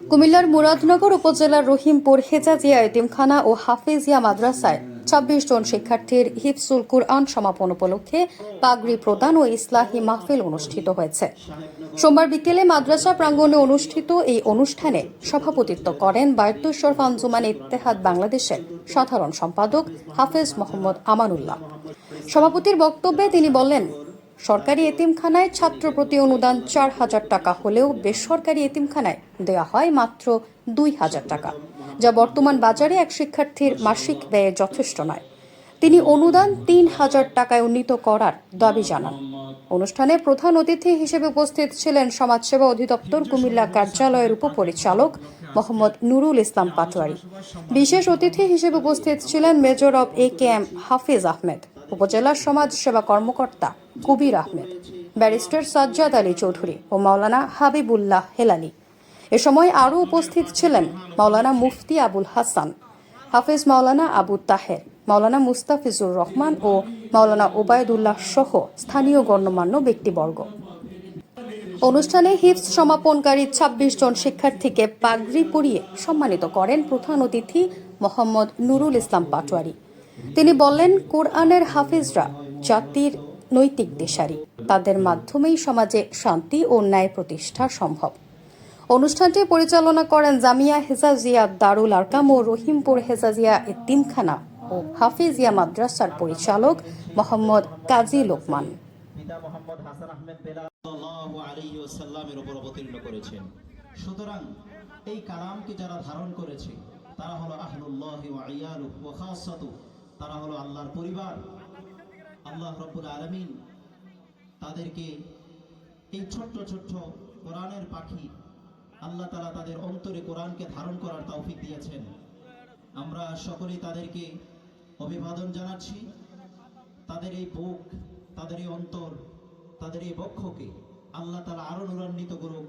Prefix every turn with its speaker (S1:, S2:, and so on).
S1: কুমিল্লার মুরাদনগর উপজেলার রহিমপুর হেজাজিয়া এতিমখানা ও হাফিজিয়া মাদ্রাসায় ছাব্বিশ জন শিক্ষার্থীর হিফসুল কুরআন সমাপন উপলক্ষে পাগড়ি প্রদান ও ইসলাহি মাহফিল অনুষ্ঠিত হয়েছে। সোমবার বিকেলে মাদ্রাসা প্রাঙ্গণে অনুষ্ঠিত এই অনুষ্ঠানে সভাপতিত্ব করেন বায়তুশ্বর ফানজুমান ইত্তেহাদ বাংলাদেশের সাধারণ সম্পাদক হাফেজ মোহাম্মদ আমানুল্লাহ। সভাপতির বক্তব্যে তিনি বলেন সরকারি এতিমখানায় ছাত্র প্রতি অনুদান চার হাজার টাকা হলেও বেসরকারি এতিমখানায় দেওয়া হয় মাত্র দুই হাজার টাকা, যা বর্তমান বাজারে এক শিক্ষার্থীর মাসিক ব্যয়ে যথেষ্ট নয়। তিনি অনুদান তিন হাজার টাকায় উন্নীত করার দাবি জানান। অনুষ্ঠানে প্রধান অতিথি হিসেবে উপস্থিত ছিলেন সমাজসেবা অধিদপ্তর কুমিল্লা কার্যালয়ের উপপরিচালক মোহাম্মদ নুরুল ইসলাম পাটোয়ারি। বিশেষ অতিথি হিসেবে উপস্থিত ছিলেন major of A K M Hafiz Ahmed. উপজেলা সমাজ সেবা কর্মকর্তা কবির আহমেদ, ব্যারিস্টার সাজ্জাদ আলী চৌধুরী ও মাওলানা হাবিবুল্লাহ হেলালি। এ সময় আরও উপস্থিত ছিলেন মাওলানা মুফতি আবুল হাসান, হাফেজ মাওলানা আবু তাহের, মাওলানা মুস্তাফিজুর রহমান ও মাওলানা ওবায়দুল্লাহ সহ স্থানীয় গণ্যমান্য ব্যক্তিবর্গ। অনুষ্ঠানে হিফস সমাপনকারী ২৬ জন শিক্ষার্থীকে পাগড়ি পরিয়ে সম্মানিত করেন প্রধান অতিথি মোহাম্মদ নুরুল ইসলাম পাটোয়ারি। তিনি বললেন, কোরআনের হাফিজরা জাতির নৈতিক দিশারি। তাদের মাধ্যমেই সমাজে শান্তি ও ন্যায় প্রতিষ্ঠা সম্ভব। অনুষ্ঠানটি পরিচালনা করেন জামিয়া হেজাজিয়া দারুল আরকাম ও রহিমপুর হেজাজিয়া এতিমখানা ও হাফিজিয়া মাদ্রাসার পরিচালক মোহাম্মদ কাজী লোকমান।
S2: সুতরাং এই কালামকে যারা ধারণ করেছে, তারা হলো আহলুল্লাহি ওয়া ইয়ালুহু ওয়া খাসাতু তারা হলো আল্লাহর পরিবার। আল্লাহ রাব্বুল আলামিন তাদেরকে এই ছোট্ট ছোট্ট কোরআনের পাখি আল্লাহ তাআলা তাদের অন্তরে কোরআনকে ধারণ করার তৌফিক দিয়েছেন। আমরা সকলেই তাদেরকে অভিবাদন জানাচ্ছি। তাদের এই বুক, তাদের এই অন্তর, তাদের এই বক্ষকে আল্লাহ তালা আরও নুরান্বিত করুক।